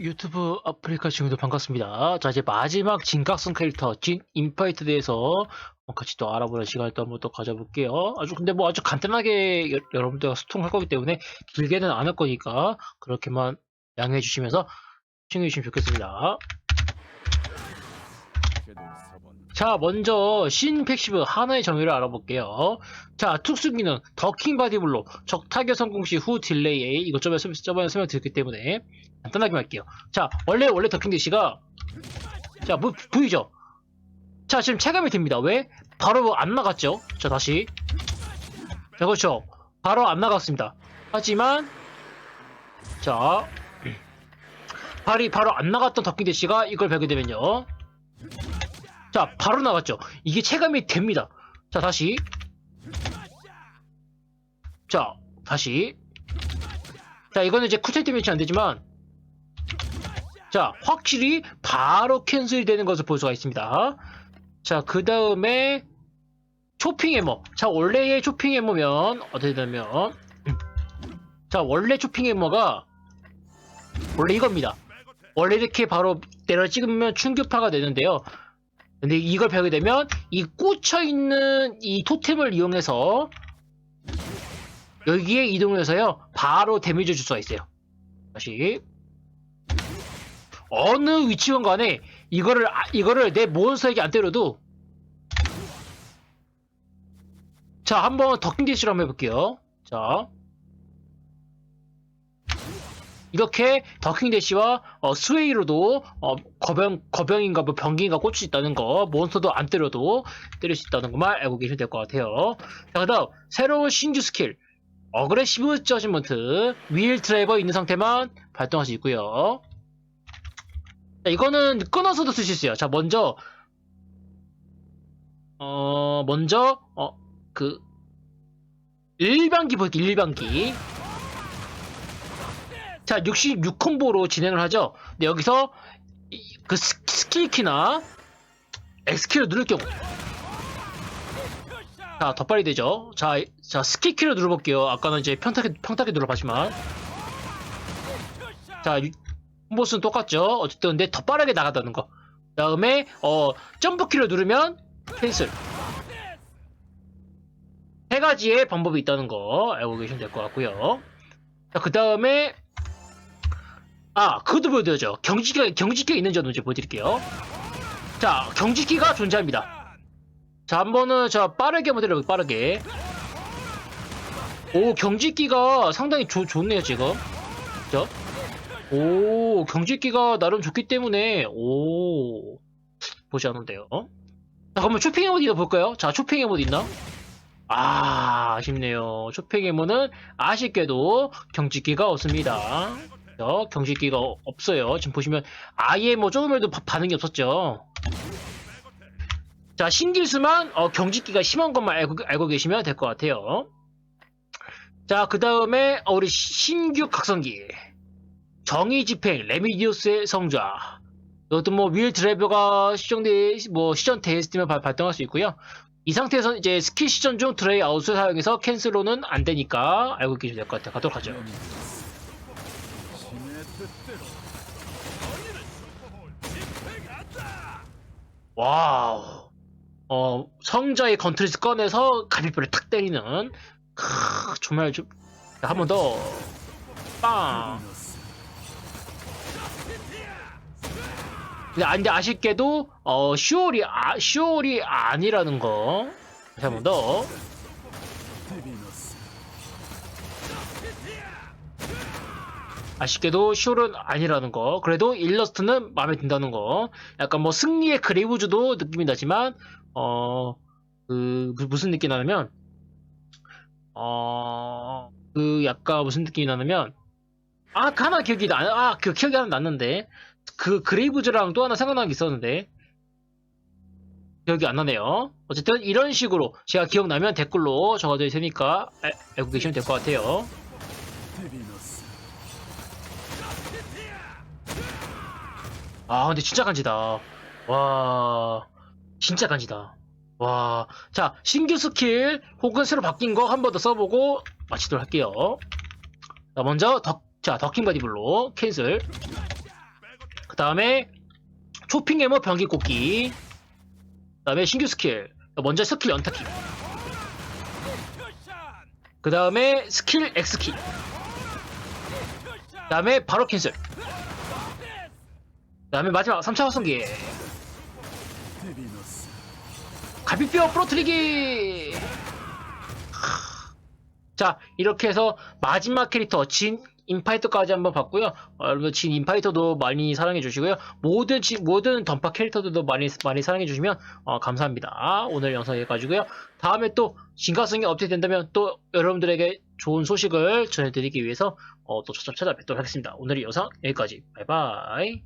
유튜브 아프리카 친구들 반갑습니다. 자, 이제 마지막 진각성 캐릭터, 진 인파이트에 대해서 같이 또 알아보는 시간을 또 한번 또 가져볼게요. 아주, 근데 뭐 아주 간단하게 여, 여러분들과 소통할 거기 때문에 길게는 안 할 거니까 그렇게만 양해해 주시면서 시청해 주시면 좋겠습니다. 자, 먼저 신팩시브 하나의 정의를 알아볼게요. 자, 특수 기능 더킹 바디블로 적 타격 성공 시 후 딜레이 A 이것 저번에, 설- 저번에 설명드렸기 때문에 간단하게 할게요. 자, 원래 원래 더킹 대시가 자, 보, 보이죠? 자, 지금 체감이 됩니다. 왜? 바로 안 나갔죠? 자, 다시. 자, 그렇죠. 바로 안 나갔습니다. 하지만 자, 발이 바로 안 나갔던 더킹 대시가 이걸 배게 되면요. 자, 바로 나갔죠. 이게 체감이 됩니다. 자, 다시. 자, 다시. 자, 이거는 이제 쿠체 때문에 안 되지만, 자, 확실히 바로 캔슬이 되는 것을 볼 수가 있습니다. 자, 그 다음에, 쇼핑 해머. 자, 원래의 쇼핑 해머면, 어떻게 되냐면, 자, 원래 쇼핑 해머가, 원래 이겁니다. 원래 이렇게 바로 때려 찍으면 충격파가 되는데요. 근데 이걸 배우게 되면 이 꽂혀 있는 이 토템을 이용해서 여기에 이동을 해서요 바로 데미지 줄 수가 있어요. 다시. 어느 위치건 간에 이거를 아- 이거를 내 몬스터에게 안 때려도 자 한번 더킹 대시를 한번 해볼게요. 자 이렇게 더킹 대시와 어, 스웨이로도 어, 거병 거병인가 뭐 병기인가 꽂을 수 있다는 거 몬스터도 안 때려도 때릴 수 있다는 것만 알고 계시면 될 것 같아요. 자 그다음 새로운 신규 스킬 어그레시브 저지먼트 윌 드라이버 있는 상태만 발동할 수 있고요. 자, 이거는 끊어서도 쓸수 있어요. 자 먼저 어 먼저 어그 일반기 볼게요. 일반기 자, 66콤보로 진행을 하죠. 근데 여기서 이- 그 스- 스킬키나 X키를 누를 경우 자, 더 빨리 되죠. 자, 자 스킬키를 눌러볼게요. 아까는 이제 평타기, 평타기 눌러봤지만 자, 유- 콤보수는 똑같죠. 어쨌든 근데 더 빠르게 나간다는 거. 다음에 어 점프키를 누르면 캔슬. 세 가지의 방법이 있다는 거 알고 계시면 될 것 같고요. 자, 그 다음에 아, 그것도 보여드려야죠. 경직기가, 경직기가 있는지 없는지 보여드릴게요. 자, 경직기가 존재합니다. 자, 한 번은, 자, 빠르게 한번 해볼게요, 빠르게. 오, 경직기가 상당히 좋, 좋네요, 지금. 그죠? 오, 경직기가 나름 좋기 때문에, 오, 보지 않은데요. 자, 그러면 쇼핑 에모드 볼까요? 자, 쇼핑 에모드 있나? 아, 아쉽네요. 쇼핑 에모는 아쉽게도 경직기가 없습니다. 어, 경직기가 어- 없어요. 지금 보시면 아예 뭐 조금이라도 바- 반응이 없었죠. 자, 신기수만 어, 경직기가 심한 것만 알고, 알고 계시면 될 것 같아요. 자, 그 다음에 우리 시- 신규 각성기 정의 집행 레미디오스의 성좌 이것도 뭐 윌 드라이버가 시정돼 뭐 시전 발- 발동할 수 있고요. 이 상태에서 이제 스킬 시전 중 드레이 아웃을 사용해서 캔슬로는 안 되니까 알고 계시면 될것 같아요. 가도록 하죠. 와우. 어, 성자의 건트리스 꺼내서 갈비뼈를 탁 때리는. 크, 정말 좀. 한 번 더. 빵. 근데, 아- 근데 아쉽게도, 어, 슈얼이, 아, 슈얼이 아니라는 거. 다시 한 번 더. 아쉽게도 슈얼은 아니라는 거. 그래도 일러스트는 마음에 든다는 거. 약간 뭐 승리의 그레이브즈도 느낌이 나지만, 어, 그, 무- 무슨 느낌이 나냐면, 어, 그 약간 무슨 느낌이 나냐면, 아, 그 하나 기억이 나, 아, 그 기억이 하나 났는데, 그 그레이브즈랑 또 하나 생각나는 게 있었는데, 기억이 안 나네요. 어쨌든 이런 식으로 제가 기억나면 댓글로 적어드릴 테니까 알, 알고 계시면 될 것 같아요. 아, 근데 진짜 간지다. 와, 진짜 간지다. 와, 자, 신규 스킬 혹은 새로 바뀐 거 한 번 더 써보고 마치도록 할게요. 자, 먼저 덕, 자, 더킹 바디블로 캔슬. 다음에 초핑 해머 변기 꽂기. 그 다음에 신규 스킬. 먼저 스킬 연타키. 그 다음에 스킬 X키. 그 다음에 바로 캔슬. 그 다음에 마지막 3차 확성기. 갈비뼈 부러뜨리기! 자, 이렇게 해서 마지막 캐릭터, 진 인파이터까지 한번 봤고요. 어, 여러분, 진 인파이터도 많이 사랑해 주시고요. 모든, 진- 모든 던파 캐릭터들도 많이, 많이 사랑해 주시면, 어, 감사합니다. 오늘 영상 여기까지고요 다음에 또, 진가성이 업데이트 된다면 또 여러분들에게 좋은 소식을 전해드리기 위해서, 어, 또 찾아뵙도록 하겠습니다. 오늘 이 영상 여기까지. 바이바이.